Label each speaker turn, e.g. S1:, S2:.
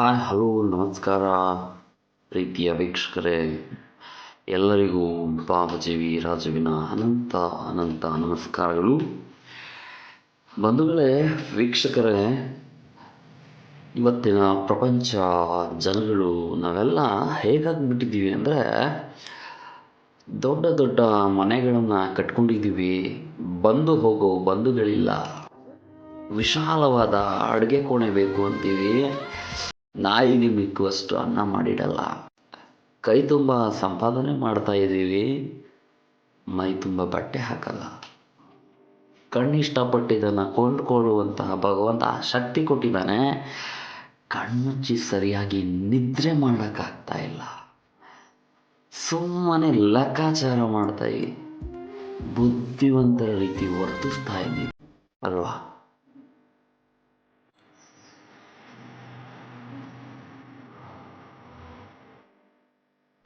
S1: Hi, hello, ನಮಸ್ಕಾರ ಪ್ರೀತಿಯ ವೀಕ್ಷಕರೇ. ಎಲ್ಲರಿಗೂ ಬಾಬಾಜಿ ರಾಜುವಿನ ಅನಂತ ಅನಂತ ನಮಸ್ಕಾರಗಳು. ಬಂಧುಗಳೇ, ವೀಕ್ಷಕರೇ, ಇವತ್ತಿನ ಪ್ರಪಂಚ, ಜನಗಳು, ನಾವೆಲ್ಲ ಹೇಗಾಗ್ಬಿಟ್ಟಿದ್ದೀವಿ ಅಂದರೆ, ದೊಡ್ಡ ದೊಡ್ಡ ಮನೆಗಳನ್ನು ಕಟ್ಕೊಂಡಿದ್ದೀವಿ. ಬಂದು ಹೋಗೋ ಬಂಧುಗಳಿಲ್ಲ. ವಿಶಾಲವಾದ ಅಡುಗೆ ಕೋಣೆ ಬೇಕು ಅಂತೀವಿ. ನಾಯಿಗೆ ಮಿಕ್ಕುವಷ್ಟು ಅನ್ನ ಮಾಡಿಡಲ್ಲ. ಕೈ ತುಂಬ ಸಂಪಾದನೆ ಮಾಡ್ತಾ ಇದ್ದೀವಿ. ಮೈ ತುಂಬ ಬಟ್ಟೆ ಹಾಕಲ್ಲ. ಕಣ್ಣು ಇಷ್ಟಪಟ್ಟಿದ್ದನ್ನು ಕೊಂಡ್ಕೊಳ್ಳುವಂತಹ ಭಗವಂತ ಶಕ್ತಿ ಕೊಟ್ಟಿದ್ದಾನೆ. ಕಣ್ಮುಚ್ಚಿ ಸರಿಯಾಗಿ ನಿದ್ರೆ ಮಾಡೋಕ್ಕಾಗ್ತಾ ಇಲ್ಲ. ಸುಮ್ಮನೆ ಲೆಕ್ಕಾಚಾರ ಮಾಡ್ತಾ ಇದ್ದೀವಿ ಬುದ್ಧಿವಂತರ ರೀತಿ ವರ್ತಿಸ್ತಾ ಇದ್ದೀವಿ ಅಲ್ವಾ?